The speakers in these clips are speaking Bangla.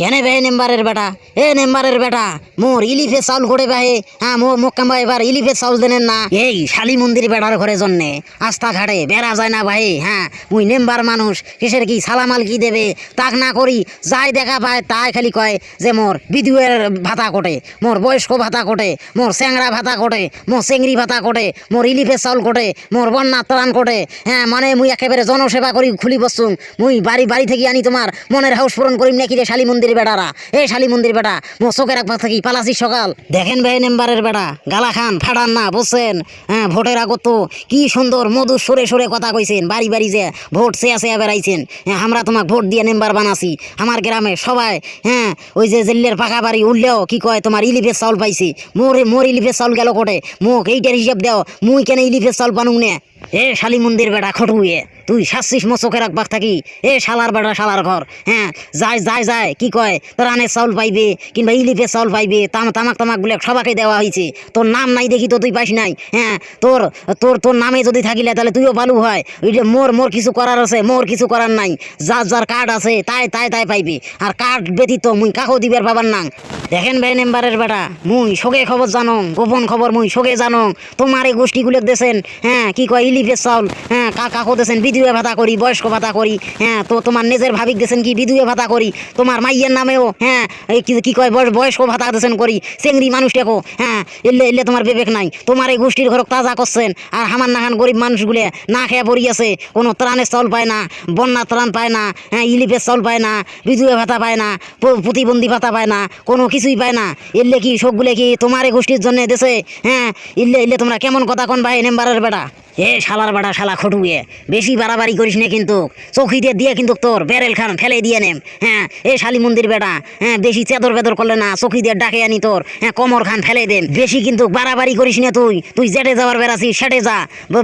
কেনে বে নেম্বারের বেটা? এ নেম্বারের বেটা, মোর ইলিফে চাউল করে বাহে। হ্যাঁ মো মোক কামবা এবার ইলিফে চাউল দেনেন না। এই শালি মন্দির বেড়ার ঘরে জন্যে। আস্থা ঘাটে বেড়া যায় না ভাই হ্যাঁ। মুই নেম্বার মানুষ, কিসের কি সালামাল কি দেবে? তাক না করি, যাই দেখা পায় তাই খালি কয় যে মোর বিধুয়ের ভাতা কোটে, মোর বয়স্ক ভাতা কোটে, মোর স্যাংরা ভাতা কোটে, মোর চেংড়ি ভাতা কোটে, মোর ইলিফে চাউল কোটে, মোর বন্যা ত্রাণ কোটে। হ্যাঁ মানে মুই একেবারে জনসেবা করি, খুলি বসুম মুই বাড়ি বাড়ি থেকে আনি তোমার, মনের হাউস পূরণ করিম নাকি রে শালি মন্দির? বেড়ারা। এ শালি মন্দির বেটা মো চোখের একবার থাকি পালাসি সকাল। দেখেন ভাই নেম্বারের বেটা গালা খান ফাড়ান না, বুঝছেন? হ্যাঁ ভোটের আগত কি সুন্দর, মধু সরে সরে কথা কইছেন, বাড়ি বাড়ি যে ভোট চেয়া চেয়া বেড়াইছেন। হ্যাঁ আমরা তোমাক ভোট দিয়ে মেম্বার বানাছি। আমার গ্রামে সবাই হ্যাঁ ওই যে জেল্লের পাকা বাড়ি উঠলেও কি কয়, তোমার ইলিফের চাউল পাইছি। মোর মোর ইলিফের চাউল গেল কোটে। মোক এইটার হিসাব দেও, মুই কেন ইলিফের চাউল বানুং নে? এ শালি মন্দির বেটা খটুয়ে। তুই শাসিস মো চোখে রাখবাক থাকি। এ শালার বেটা শালার ঘর। হ্যাঁ যায় যায় যায় কি কয়? তোর আনের চাউল পাইবে, কিংবা ইলিফের চাউল পাইবে, তাম তামাক তামাক বলে সবাকে দেওয়া হয়েছে তোর নাম নাই দেখি তো তুই পাইস নাই। হ্যাঁ তোর তোর তোর নামে যদি থাকিলে তাহলে তুইও ভালো হয়। ওই যে মোর মোর কিছু করার আছে, মোর কিছু করার নাই। যার যার কার্ড আছে, তাই তাই তাই পাইবে। আর কার্ড ব্যতীত মুই কাকো দিবার পাবার না। দেখেন ভাই নেম্বারের বেটা, মুই সোগে খবর জানো, গোপন খবর মুই সোগে জানো। তোমার এই গোষ্ঠীগুলো দেশেন হ্যাঁ কি কয় ইলিফের চাউল হ্যাঁ কাকো দেশেন বিধুয়ে ভাতা করি, বয়স্ক ভাতা করি হ্যাঁ তো তোমার নিজের ভাবিক দেশেন কি বিধুয়ে ভাতা করি, তোমার মাইয়ের নামেও হ্যাঁ কি কয়, বয়স- বয়স্ক ভাতা দেশেন করি চেংড়ি মানুষটাকে হ্যাঁ এলে এলে তোমার বিবেক নাই, তোমার এই গোষ্ঠীর ঘরক তাজা করছেন, আর হামার নাখান গরিব মানুষগুলো না খেয়ে পড়ি আছে কোনো ত্রাণের চাউল পায় না, বন্যা ত্রাণ পায় না হ্যাঁ ইলিপের চাউল পায় না, বিধুয়ে ভাতা পায় না প্রতিবন্ধী ভাতা পায় না, কোনো কিছুই পায় না, এলে কি সবগুলো কি তোমার এই গোষ্ঠীর জন্য দেশে হ্যাঁ ইল্লে ইল্লে তোমরা কেমন কথা কোন ভাই নেম্বারের বেটা এ শালার বেটা শালা খটুয়ে বেশি বাড়াবাড়ি করিস না কিন্তু। চৌকিতে দিয়ে কিন্তু তোর বেরেল খান ফেলে দিয়ে নেম হ্যাঁ এ শালি মন্দির বেটা হ্যাঁ বেশি চেদর বেদর করলে না চৌকি দিয়ে ডাকে আনি তোর। হ্যাঁ কমর খান ফেলে দেন। বেশি কিন্তু বাড়াবাড়ি করিস না তুই। তুই জেটে যাওয়ার বেড়াছিস সেটে যা।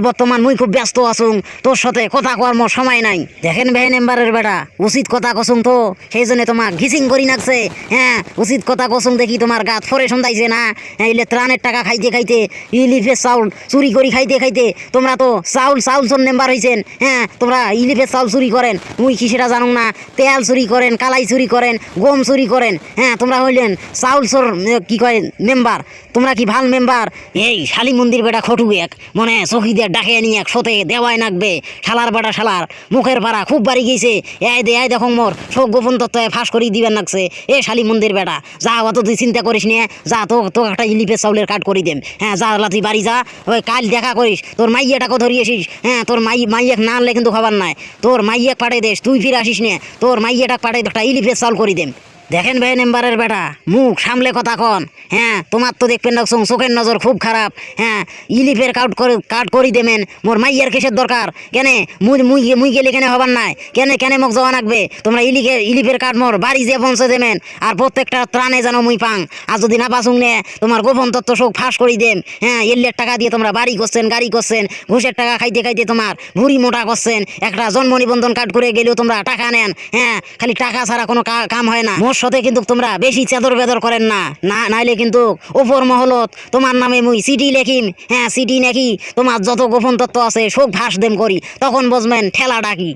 বর্তমান মুই খুব ব্যস্ত আছুং তোর সাথে কথা কওয়ার মোর সময় নাই। দেখেন ভাই নেম্বারের বেটা উচিত কথা কসুং তো সেই জন্য তোমাক ঘিসিং করি নাকছে। হ্যাঁ উচিত কথা কসুং দেখি তোমার গাত ফরে সন্ধাইছে না। হ্যাঁ, ইলে ত্রাণের টাকা খাইতে খাইতে ইলিফের চাউল চুরি করি খাইতে খাইতে তোমরা তো চাউল চাউল চোর মেম্বার হয়েছেন হ্যাঁ তোমরা ইলিফের চাউল চুরি করেন, মুই কি সেটা জানো না। তেল চুরি করেন, কালাই চুরি করেন, গম চুরি করেন। হ্যাঁ তোমরা হইলেন চাউল চোর কি কয় মেম্বার তোমরা কি ভালো মেম্বার এই শালি মন্দির বেটা খটু এক, মনে চকি দিয়ে ডাকে নিয়ে এক, সোতে দেওয়ায় নাকবে, শালার বেটা শালার। মুখের পাড়া খুব বাড়ি গেছে। এই দে এই দেখো মোর সব গোপন তত্ত্ব ফাঁস করি দিবেন নাকছে। এ শালি মন্দির বেটা, যা অত তুই চিন্তা করিস নিয়ে যা তো তো একটা ইলিপের চাউলের কাট করে দেম। হ্যাঁ যা তুই বাড়ি যা, ওই কাল দেখা করিস। তোর মাইয়াটাকে ধরিয়েছিস। হ্যাঁ তোর মাই, মাইয়াক না আনলে কিন্তু খাবার নাই। তোর মাইয়াক পাঠিয়ে দেশ তুই ফিরে আসিস নে। তোর মাইয়াটাক পাঠাই একটা ইলিপের সলভ করে দেম। দেখেন ভাই নেম্বারের বেটা, মুখ সামলে কথা কন। হ্যাঁ তোমার তো দেখবেন না চোখের নজর খুব খারাপ। হ্যাঁ ইলিফের কাউট করে কাট করি দেবেন। মোর মাইয়ার কেসের দরকার? কেনে? মুই মুই মুই গেলে কেনে হবার নাই? কেনে কেনে মোক জওয়া লাগবে? তোমরা ইলিকে ইলিফের কাঠ মোর বাড়ি যে পৌঁছে দেবেন। আর প্রত্যেকটা ত্রাণে যেন মুই পাং। আর যদি না পাসুং নে, তোমার গোপন তত্ত্ব সব ফাঁস করি দেম হ্যাঁ এল্লের টাকা দিয়ে তোমরা বাড়ি করছেন, গাড়ি করছেন, ঘুষের টাকা খাইতে খাইতে তোমার ভুড়ি মোটা করছেন। একটা জন্ম নিবন্ধন কার্ড করে গেলেও তোমরা টাকা নেন। হ্যাঁ খালি টাকা ছাড়া কোনো কাম হয় না। মোর সাথে কিন্তু তোমরা বেশি চাদর বেদর করেন না। না, নাইলে কিন্তু ওপর মহলত তোমার নামে মুই সিটি লেখিম। হ্যাঁ সিটি নাকি তোমার যত গোপন তত্ত্ব আছে সব ভাস দেম করি। তখন বুঝবেন ঠেলা ডাকি